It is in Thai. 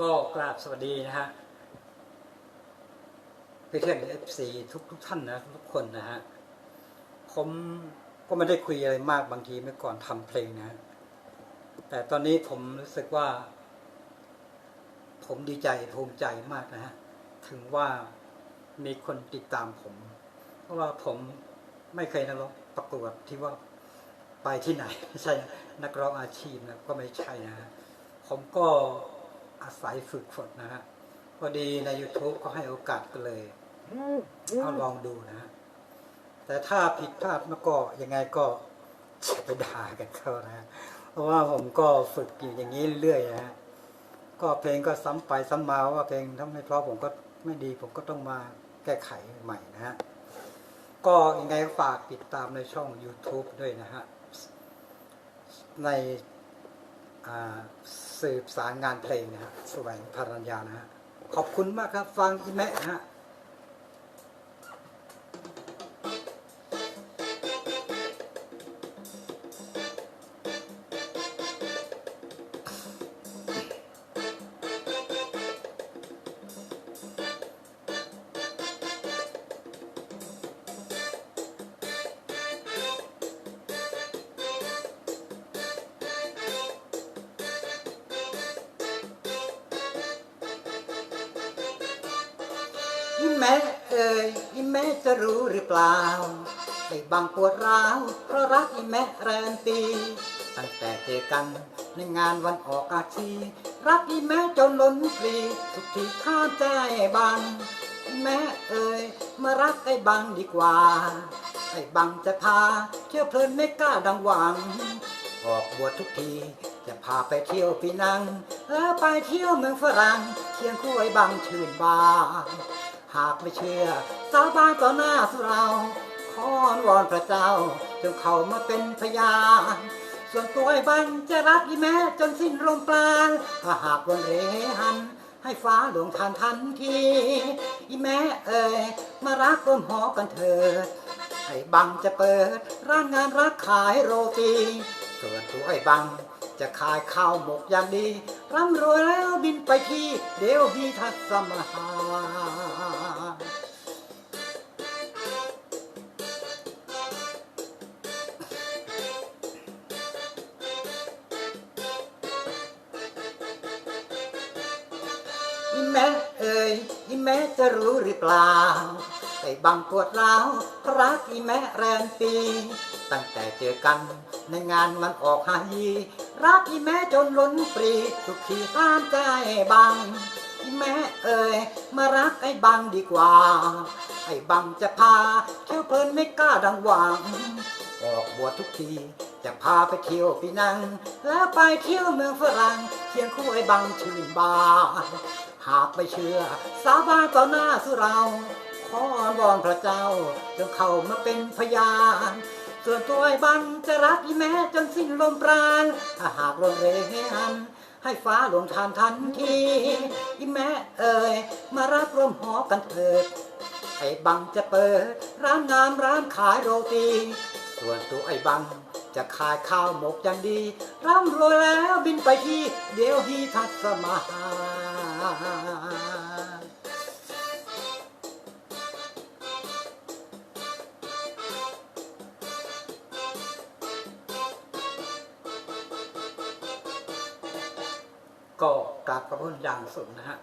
ก็กราบสวัสดีนะฮะเพื่อนเอฟซีทุกทุกท่านนะทุกคนนะฮะผมก็ไม่ได้คุยอะไรมากบางทีเมื่อก่อนทำเพลงนะ แต่ตอนนี้ผมรู้สึกว่า ผมดีใจภูมิใจมากนะฮะถึงว่ามีคนติดตามผม เพราะว่าผมไม่เคยนักร้องประกวดที่ว่าไปที่ไหน ไม่ใช่นักร้องอาชีพนะก็ไม่ใช่นะฮะผมก็ อาศัยฝึกฝนนะฮะพอดีใน YouTube ก็ให้โอกาสกันเลยเอาลองดูนะฮะแต่ถ้าผิดพลาดมาก็ยังไงก็จะไปด่ากันเขานะฮะเพราะว่าผมก็ฝึกอยู่อย่างนี้เรื่อยๆนะฮะก็เพลงก็ซ้ำไปซ้ำมาว่าเพลงถ้าไม่เพราะผมก็ไม่ดีผมก็ต้องมาแก้ไขใหม่นะฮะก็ยังไงก็ฝากติดตามในช่อง YouTube ด้วยนะฮะในอ่า สืบสารงานเพลงนะฮะแสวงพารัญญานะฮะขอบคุณมากครับ ฟังอีแมะนะฮะ อีแม่เอ่ยอีแม่จะรู้หรือเปล่าไอ้บางปวดร้าวเพราะรักอีแม่แรมปีตั้งแต่เจอกันในงานวันออกอาชีรักอีแม่จนล้นปรีทุกทีข้าใจบางอีแม่เอ่ยมารักไอ้บางดีกว่า ไอ้บังจะพา เที่ยวเพลินไม่กล้าดังหวัง ออกบวชทุกที จะพาไปเที่ยวปีนัง แล้วไปเที่ยวเมืองฝรั่งเคียงคู่ไอ้บังชื่นบาน หากไม่เชื่อ สาบานต่อหน้าสุเราขอนวอนพระเจ้าจงเข้ามาเป็นพยานส่วนตัวไอ้บังจะรักอีแม่จนสิ้นลมปราณถ้าหากวันเรหัน ให้ฟ้าหลวงทานทันทีอีแม่เอ่ยมารักร่วมหอกันเถิดไอ้บังจะเปิดร้านงานรักขายโรตีส่วนตัวไอ้บัง จะขายข้าวหมกอย่างดีร่ำรวยแล้วบินไปที่เดลฮีทัศมหาอีแม่เอ่ยอีแม่จะรู้หรือเปล่าไอ้บังปวดร้าวรักอีแม่แรมปี ตั้งแต่เจอกันในงานมันออกหายี รักอีแม่จนล้นปรีทุกทีห้ามใจบังอีแม่เอ่ยมารักไอ้บังดีกว่า ไอ้บังจะพาเที่ยวเพลินไม่กล้าดังหวังออกบวชทุกทีจะพาไปเที่ยวปีนัง แล้วไปเที่ยวเมืองฝรั่งเคียงคู่ไอ้บังชื่นบานหากไม่เชื่อ สาบานต่อหน้าสุเราขออ้อนวอนพระเจ้าจงเข้ามาเป็นพยาน ส่วนตัวไอ้บังจะรักอีแม่จนสิ้นลมปราณถ้าหากลงเรหันให้ฟ้าหลวงทานทันทีอีแม่เอ่ยมารับร่วมหอกันเถิดไอ้บังจะเปิด ร้านงามร้านขายโรตี ส่วนตัวไอ้บังจะขายข้าวหมกอย่างดีร่ำรวยแล้วบินไปที่เดียวฮีทัศมาหา ก็กราบขอบคุณอย่างสุดนะฮะ